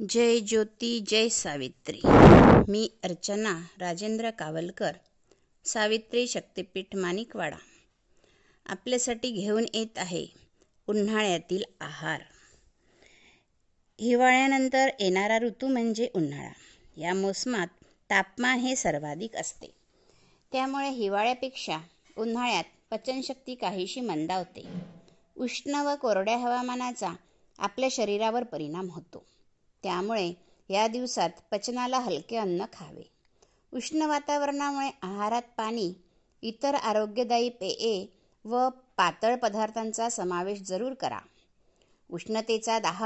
जय ज्योती जय सावित्री. मी अर्चना राजेंद्र कावलकर सावित्री शक्तिपीठ माणिकवाडा. आपल्यासाठी घेऊन येत आहे उन्हाळ्यातील आहार. हिवाळ्यानंतर येणारा ऋतू म्हणजे उन्हाळा. या मोसमात तापमान हे सर्वाधिक असते. त्यामुळे हिवाळ्यापेक्षा उन्हाळ्यात पचनशक्ती काहीशी मंदावते. उष्ण व कोरड्या हवामानाचा आपल्या शरीरावर परिणाम होतो. त्यामुळे या दिवसात पचनाला हलके अन्न खावे. उष्ण वातावरणामुळे आहारात पाणी इतर आरोग्यदायी पेये व पातळ पदार्थांचा समावेश जरूर करा. उष्णतेचा दाह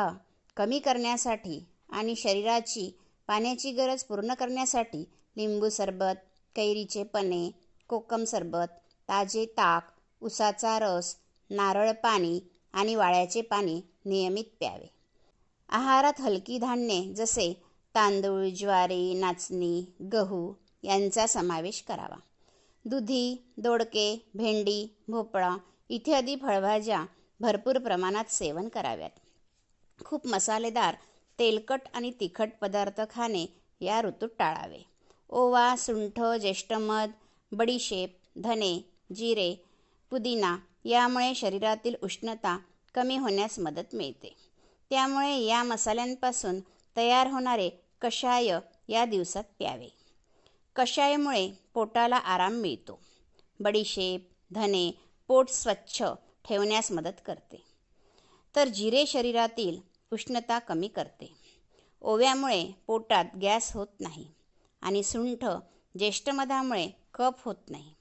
कमी करण्यासाठी आणि शरीराची पाण्याची गरज पूर्ण करण्यासाठी लिंबू सरबत कैरीचे पने कोकम सरबत ताजे ताक उसाचा रस नारळ पाणी आणि वाळ्याचे पाणी नियमित प्यावे. आहारात हलकी धान्ये जसे तांदूळ ज्वारी नाचणी गहू यांचा समावेश करावा. दुधी दोडके भेंडी भोपळा इत्यादी फळभाज्या भरपूर प्रमाणात सेवन कराव्यात. खूप मसालेदार तेलकट आणि तिखट पदार्थ खाणे या ऋतूत टाळावे. ओवा सुंठ ज्येष्ठमध बडीशेप धने जिरे पुदिना यामुळे शरीरातील उष्णता कमी होण्यास मदत मिळते. त्यामुळे या मसाल्यांपासून तयार होणारे कषाय या दिवसात प्यावे. कषायामुळे पोटाला आराम मिळतो. बडीशेप धने पोट स्वच्छ ठेवण्यास मदत करते. तर जिरे शरीरातील उष्णता कमी करते. ओव्यामुळे पोटात गॅस होत नाही आणि सुंठ ज्येष्ठमधामुळे कफ होत नाही.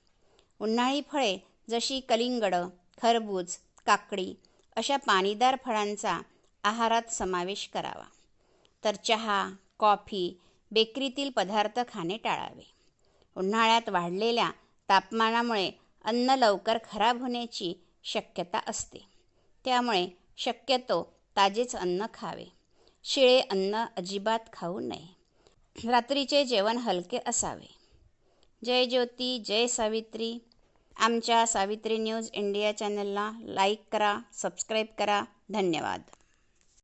उन्हाळी फळे जशी कलिंगड खरबूज काकडी अशा पाणीदार फळांचा आहारात समावेश करावा. तर चहा कॉफी बेकरीतील पदार्थ खाणे टाळावे. उन्हाळ्यात वाढलेल्या तापमानामुळे अन्न लवकर खराब होण्याची शक्यता असते. त्यामुळे शक्यतो ताजेच अन्न खावे. शिळे अन्न अजिबात खाऊ नये. रात्रीचे जेवण हलके असावे. जय ज्योती जय सावित्री. आमच्या सावित्री न्यूज इंडिया चॅनलला लाईक करा सबस्क्राईब करा. धन्यवाद.